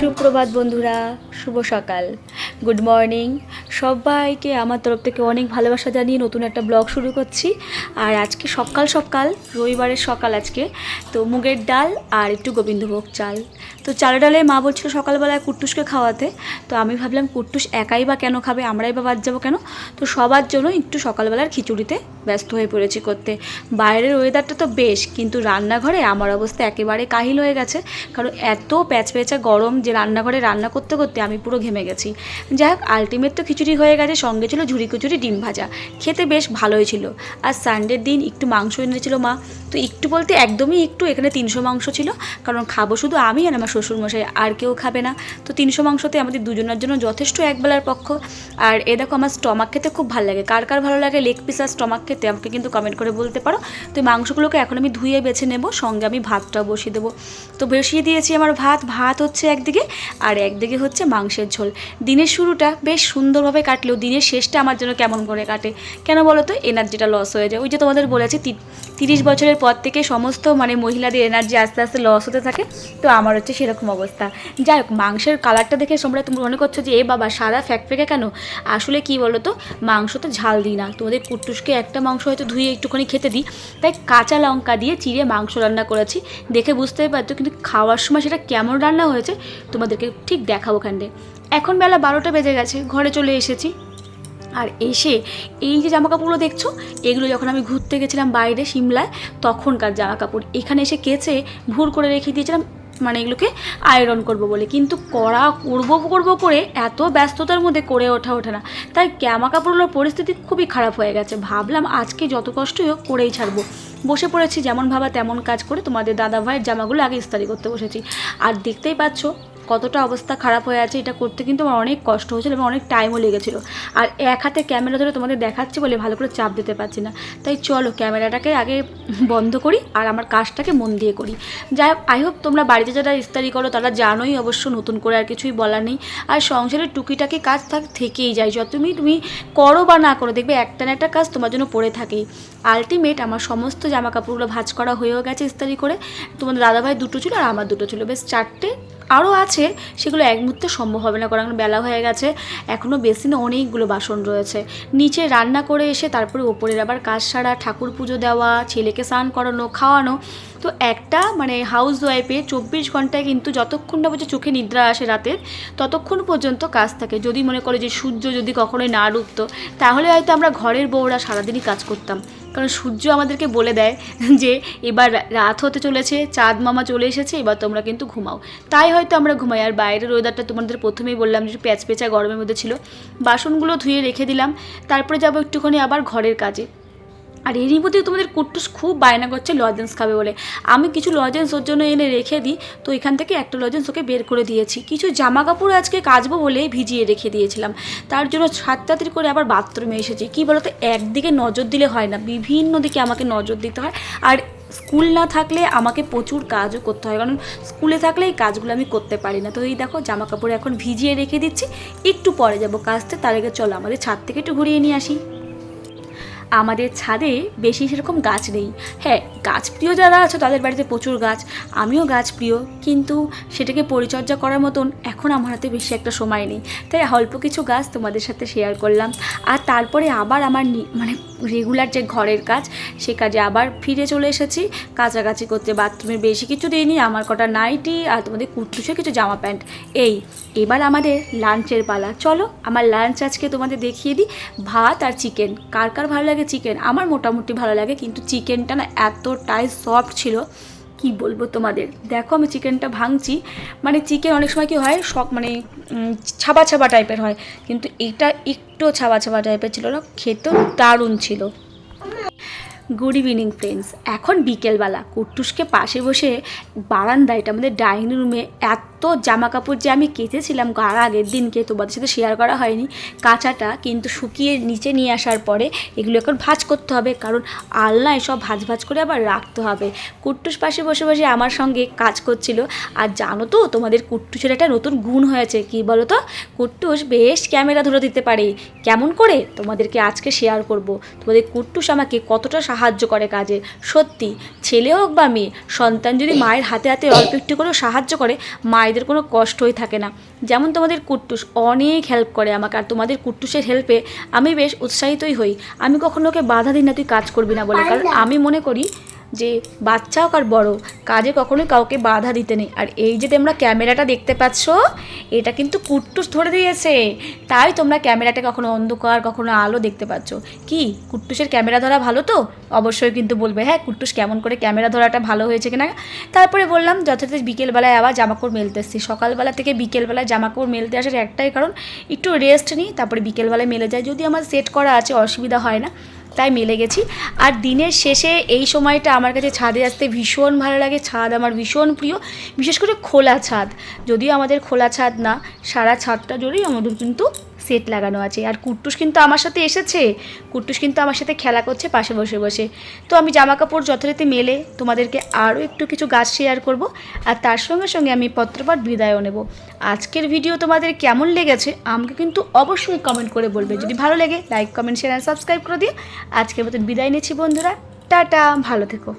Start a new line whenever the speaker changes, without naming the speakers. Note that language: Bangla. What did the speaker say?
সুপ্রভাত বন্ধুরা, শুভ সকাল। গুড মর্নিং সবাইকে আমার তরফ থেকে অনেক ভালোবাসা জানিয়ে নতুন একটা ব্লগ শুরু করছি। আর আজকে সকাল সকাল, রবিবারের সকাল আজকে, তো মুগের ডাল আর একটু গোবিন্দভোগ চাল। তো চালে ডালে মা বলছিল সকালবেলায় কুট্টুসকে খাওয়াতে। তো আমি ভাবলাম, কুট্টুস একাই বা কেন খাবে? আমরাই বা বাদ যাব কেন? তো সবার জন্য একটু সকালবেলার খিচুড়িতে ব্যস্ত হয়ে পড়েছি করতে। বাইরের ওয়েদারটা তো বেশ, কিন্তু রান্নাঘরে আমার অবস্থা একেবারে কাহিল হয়ে গেছে। কারণ এত প্যাচ প্যাচা গরম যে রান্নাঘরে রান্না করতে করতে আমি পুরো ঘেমে গেছি। যাই হোক আলটিমেট তো খিচুড়ি হয়ে গেছে, সঙ্গে ছিল ঝুড়ি কচুরি, ডিম ভাজা। খেতে বেশ ভালোই ছিল। আর সানডের দিন একটু মাংস এনেছিল মা। তো একটু বলতে একদমই একটু, এখানে তিনশো মাংস ছিল। কারণ খাব শুধু আমি আর আমার শ্বশুরমশাই আর কেউ খাবে না। তো তিনশো মাংসতে আমাদের দুজনের জন্য যথেষ্ট একবেলার পক্ষ। আর এ দেখো আমার স্টমাক খেতে খুব ভালো লাগে। কার কার ভালো লাগে লেগ পিস আর স্টমাক খেতে আমাকে কিন্তু কমেন্ট করে বলতে পারো। তো মাংসগুলোকে এখন আমি ধুয়ে বেছে নেব, সঙ্গে আমি ভাতটাও বসিয়ে দেবো। তো বসিয়ে দিয়েছি আমার ভাত ভাত হচ্ছে একদিকে আর একদিকে হচ্ছে মাংসের ঝোল। দিনের শুরুটা বেশ সুন্দরভাবে কাটলেও দিনের শেষটা আমার জন্য কেমন করে কাটে? কেন বলো তো? এনার্জিটা লস হয়ে যায়। ওই যে তোমাদের বলেছি তিরিশ বছরের পর থেকে সমস্ত মানে মহিলাদের এনার্জি আস্তে আস্তে লস হতে থাকে। তো আমার হচ্ছে সেরকম অবস্থা। যাই হোক, মাংসের কালারটা দেখে তোমরা তুমি মনে করছ যে, এ বাবা, সাদা ফ্যাকফেকে কেন? আসলে কি বলো তো মাংস তো ঝাল দিই না। তোমাদের কুট্টুসকে একটা মাংস হয়তো ধুয়ে একটুখানি খেতে দিই। তাই কাঁচা লঙ্কা দিয়ে চিড়ে মাংস রান্না করেছি। দেখে বুঝতেই পারছ, কিন্তু খাওয়ার সময় সেটা কেমন রান্না হয়েছে, তোমাদেরকে ঠিক দেখাবো খান্ডে এখন বেলা বারোটা বেজে গেছে, ঘরে চলে এসেছি। আর এসে এই যে জামা কাপড়গুলো দেখছ, এগুলো যখন আমি ঘুরতে গেছিলাম বাইরে, সিমলায়, তখনকার জামা কাপড় এখানে এসে কেচে ভুর করে রেখে দিয়েছিলাম। মানে এগুলোকে আয়রন করব বলে। কিন্তু করা করব করব করে এত ব্যস্ততার মধ্যে করে ওঠা ওঠে না। তাই জামা কাপড়গুলোর পরিস্থিতি খুবই খারাপ হয়ে গেছে। ভাবলাম আজকে যত কষ্টই হোক করেই ছাড়বো। বসে পড়েছি, যেমন ভাবা তেমন কাজ করে তোমাদের দাদা ভাইয়ের জামাগুলো আগে ইস্তারি করতে বসেছি। আর দেখতেই পাচ্ছ কতটা অবস্থা খারাপ হয়ে আছে এটা করতে কিন্তু আমার অনেক কষ্ট হয়েছিল এবং অনেক টাইমও লেগেছিলো। আর এক হাতে ক্যামেরা ধরে তোমাদের দেখাচ্ছি বলে ভালো করে চাপ দিতে পারছি না। তাই চলো ক্যামেরাটাকে আগে বন্ধ করি আর আমার কাজটাকে মন দিয়ে করি। যাই হোক আই হোপ তোমরা বাড়িতে যারা ইস্তারি করো তারা জানোই অবশ্য নতুন করে আর কিছুই বলার নেই। আর সংসারের টুকিটাকি কাজ থাক থেকেই যায়। যত তুমি তুমি করো বা না করো, দেখবে একটা না একটা কাজ তোমার জন্য পড়ে থাকেই। আলটিমেট আমার সমস্ত জামা কাপড়গুলো ভাঁজ করা হয়েও গেছে ইস্তারি করে। তোমাদের দাদাভাই দুটো ছিল আর আমার দুটো ছিল। বেশ চারটে আরও আছে, সেগুলো এক মুহূর্তে সম্ভব হবে না, কারণ বেলা হয়ে গেছে। এখনও বেসিনে অনেকগুলো বাসন রয়েছে। নিচে রান্না করে এসে তারপরে ওপরের আবার কাজ সারা, ঠাকুর পুজো দেওয়া, ছেলেকে স্নান করানো, খাওয়ানো। তো একটা মানে হাউস ওয়াইফে চব্বিশ ঘন্টায় কিন্তু যতক্ষণ না পর্যন্ত চোখে নিদ্রা আসে রাতের, ততক্ষণ পর্যন্ত কাজ থাকে। যদি মনে করে যে সূর্য যদি কখনোই না ডুবতো, তাহলে হয়তো আমরা ঘরের বউরা সারাদিনই কাজ করতাম। কারণ সূর্য আমাদেরকে বলে দেয় যে এবার রাত হতে চলেছে, চাঁদ মামা চলে এসেছে, এবার তোমরা কিন্তু ঘুমাও। তাই হয়তো আমরা ঘুমাই। আর বাইরের ওয়েদারটা তোমাদের প্রথমেই বললাম যে প্যাচ পেঁচা গরমের মধ্যে ছিল। বাসনগুলো ধুয়ে রেখে দিলাম। তারপরে যাব একটুখানি আবার ঘরের কাজে। আর এরই মধ্যে তোমাদের কুট্টুস খুব বায়না করছে লজেন্স খাবে বলে। আমি কিছু লজেন্স ওর জন্য এনে রেখে দিই, তো এখান থেকে একটা লজেন্স ওকে বের করে দিয়েছি। কিছু জামা কাপড় আজকে কাচবো বলে ভিজিয়ে রেখে দিয়েছিলাম। তার জন্য ছাদ তাড়াতাড়ি করে আবার বাথরুমে এসেছি। কী বলতো, একদিকে নজর দিলে হয় না, বিভিন্ন দিকে আমাকে নজর দিতে হয়। আর স্কুল না থাকলে আমাকে প্রচুর কাজও করতে হয়, কারণ স্কুলে থাকলে এই কাজগুলো আমি করতে পারি না। তো এই দেখো জামা কাপড় এখন ভিজিয়ে রেখে দিচ্ছি, একটু পরে যাব কাজতে। তার আগে চলো আমাদের ছাদ থেকে একটু ঘুরিয়ে নিয়ে আসি। আমাদের ছাদে বেশি সেরকম গাছ নেই। হ্যাঁ গাছ প্রিয় যারা আছে, তাদের বাড়িতে প্রচুর গাছ। আমিও গাছ প্রিয় কিন্তু সেটাকে পরিচর্যা করার মতন এখন আমার হাতে বেশি একটা সময় নেই। তাই অল্প কিছু গাছ তোমাদের সাথে শেয়ার করলাম। আর তারপরে আবার আমার মানে রেগুলার যে ঘরের কাজ, সে কাজে আবার ফিরে চলে এসেছি। কাছাকাছি করতে বাথরুমের বেশি কিছু দিইনি, আমার কটা নাইটি আর তোমাদের কুর্তুসের কিছু জামা প্যান্ট। এই, এবার আমাদের লাঞ্চের পালা। চলো, আমার লাঞ্চ আজকে তোমাদের দেখিয়ে দিই। ভাত আর চিকেন কার কার ভালো লাগে চিকেন। আমার মোটামুটি ভালো লাগে, কিন্তু চিকেনটা না এতটাই সফট ছিল, কি বলব তোমাদের? দেখো আমি চিকেনটা ভাঙছি। মানে চিকেন অনেক সময় কি হয় শখ মানে ছাবা ছাবা টাইপের হয়। কিন্তু এটা একটু ছাবা ছাবা টাইপের ছিল না, খেতেও দারুণ ছিল। গুড ইভিনিং ফ্রেন্ডস এখন বিকেলবেলা কুট্টুসকে পাশে বসে বারান্দায় এটা আমাদের ডাইনিং রুমে এত জামা কাপড় যে আমি কেচেছিলাম কার আগের দিনকে তোমাদের সাথে শেয়ার করা হয়নি। কাঁচাটা কিন্তু শুকিয়ে নিচে নিয়ে আসার পরে এগুলো এখন ভাজ করতে হবে, কারণ আলনায় সব ভাজ ভাজ করে আবার রাখতে হবে। কুট্টুস পাশে বসে বসে আমার সঙ্গে কাজ করছিল। আর জানো তো, তোমাদের কুট্টুসের একটা নতুন গুণ হয়েছে, কি বলো তো কুট্টুস বেশ ক্যামেরা ধরে দিতে পারে। কেমন করে? তোমাদেরকে আজকে শেয়ার করব। তোমাদের কুট্টুস আমাকে কতটা সাহায্য করে কাজে। সত্যি ছেলে হোক বা মেয়ে সন্তান যদি মায়ের হাতে হাতে অল্প একটু করেও সাহায্য করে মায়েদের কোনো কষ্টই থাকে না। যেমন তোমাদের কুট্টুস অনেক হেল্প করে আমাকে আর তোমাদের কুট্টুসের হেল্পে আমি বেশ উৎসাহিতই হই। আমি কখনো ওকে বাধা দিই না তুই কাজ করবি না বলে। কারণ আমি মনে করি যে বাচ্চা হোক আর বড়, কাজে কখনোই কাউকে বাধা দিতে নেই। আর এই যে তোমরা ক্যামেরাটা দেখতে পাচ্ছ, এটা কিন্তু কুট্টুস ধরে দিয়েছে। তাই তোমরা ক্যামেরাটা কখনো অন্ধকার, কখনো আলো দেখতে পাচ্ছ। কি? কুট্টুসের ক্যামেরা ধরা ভালো তো? অবশ্যই কিন্তু বলবে হ্যাঁ কুট্টুস কেমন করে ক্যামেরা ধরাটা ভালো হয়েছে কিনা? তারপরে বললাম, যথাযথ বিকেলবেলায় আবার জামাকাপড় মেলতে এসেছি। সকালবেলা থেকে বিকেলবেলায় জামাকাপড় মেলতে আসার একটাই কারণ, একটু রেস্ট নিই, তারপরে বিকেলবেলায় মেলে যায়। যদি আমার সেট করা আছে, অসুবিধা হয় না। তাই মেলে গেছি। আর দিনের শেষে এই সময়টা আমার কাছে ছাদে আসতে ভীষণ ভালো লাগে। ছাদ আমার ভীষণ প্রিয়। বিশেষ করে খোলা ছাদ। যদিও আমাদের খোলা ছাদ না, সারা ছাদটা জুড়েই আমাদের কিন্তু সেট লাগানো আছে। আর কুট্টুস কিন্তু আমার সাথে এসেছে। কুট্টুস কিন্তু আমার সাথে খেলা করছে, পাশে বসে বসে। তো আমি জামা কাপড় যথারীতি মেলে, তোমাদেরকে আরও একটু কিছু গাছ শেয়ার করব। আর তার সঙ্গে সঙ্গে আমি পত্রপাঠ বিদায়ও নেব। আজকের ভিডিও তোমাদের কেমন লেগেছে, আমাকে কিন্তু অবশ্যই কমেন্ট করে বলবে। যদি ভালো লাগে লাইক কমেন্ট শেয়ার সাবস্ক্রাইব করে দিয়ে আজকের মতন বিদায় নিচ্ছি বন্ধুরা। টাটা, ভালো থেকো।